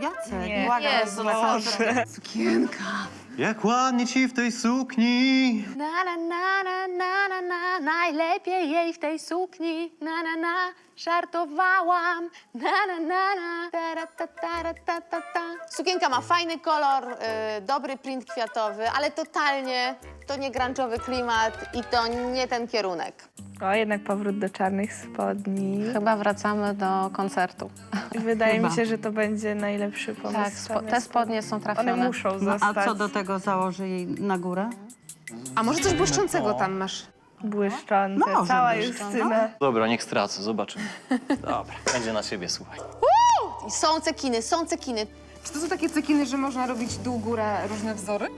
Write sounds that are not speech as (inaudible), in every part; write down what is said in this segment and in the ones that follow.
Jacek, Nie. błagam. Jezu, Boże. Sukienka. Jak ładnie ci w tej sukni. Na, na, na, na, na, na, na, najlepiej jej w tej sukni. Na, na, na, żartowałam. Na, na, na, na, tara, ta, tara, ta, ta, ta. Sukienka ma fajny kolor, y, dobry print kwiatowy, ale totalnie to nie grunge'owy klimat i to nie ten kierunek. O, jednak powrót do czarnych spodni. Chyba wracamy do koncertu. Wydaje mi Chyba. się, że to będzie najlepszy pomysł. Tak, spo, te spodnie są One trafione. muszą No, zostać a co do tego założy jej na górę? A może coś błyszczącego tam masz? błyszczące. No, może Cała być, Justyna. Dobra, niech stracę, zobaczymy. (laughs) Dobra, będzie na ciebie, słuchaj. I Są cekiny, są cekiny. Czy to są takie cekiny, że można robić dół, góra, różne wzory?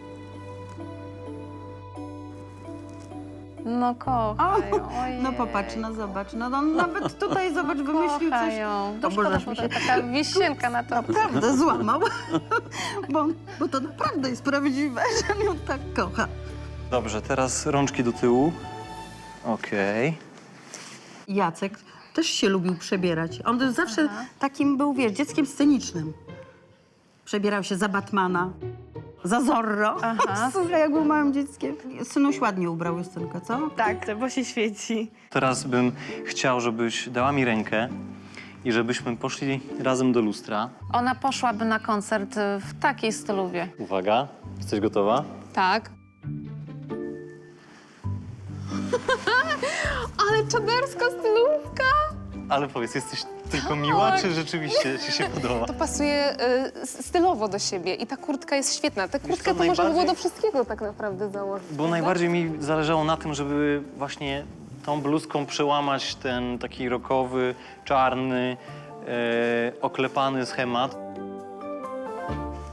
No kochają, ojej. No popatrz, no zobacz. No, no nawet (laughs) tutaj zobacz, wymyślił coś. Kochają. To szkoda, mi się- taka wisienka na to. Naprawdę złamał. (laughs) bo, bo to naprawdę jest prawdziwe, (laughs) że ją tak kocha. Dobrze, teraz rączki do tyłu. Okej. Jacek też się lubił przebierać. On zawsze takim był, wiesz, dzieckiem scenicznym. Przebierał się za Batmana, za Zorro. Aha. (laughs) Słuchaj, jak był małym dzieckiem. Synuś ładnie ubrał Justynkę, co? Tak, bo się świeci. Teraz bym chciał, żebyś dała mi rękę i żebyśmy poszli razem do lustra. Ona poszłaby na koncert w takiej stylowie. Uwaga, jesteś gotowa? Tak. (laughs) Ale czaderska stylówka! Ale powiedz, jesteś tylko miła, czy rzeczywiście ci się podoba? To pasuje y, stylowo do siebie i ta kurtka jest świetna. Tę kurtkę to można by było najbardziej- do wszystkiego tak naprawdę założyć. Bo najbardziej mi zależało na tym, żeby właśnie tą bluzką przełamać ten taki rokowy, czarny, e, oklepany schemat.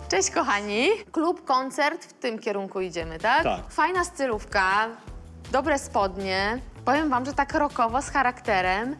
Cześć kochani! Klub, koncert, w tym kierunku idziemy, tak? Tak. Fajna stylówka, dobre spodnie. Powiem wam, że tak rokowo, z charakterem.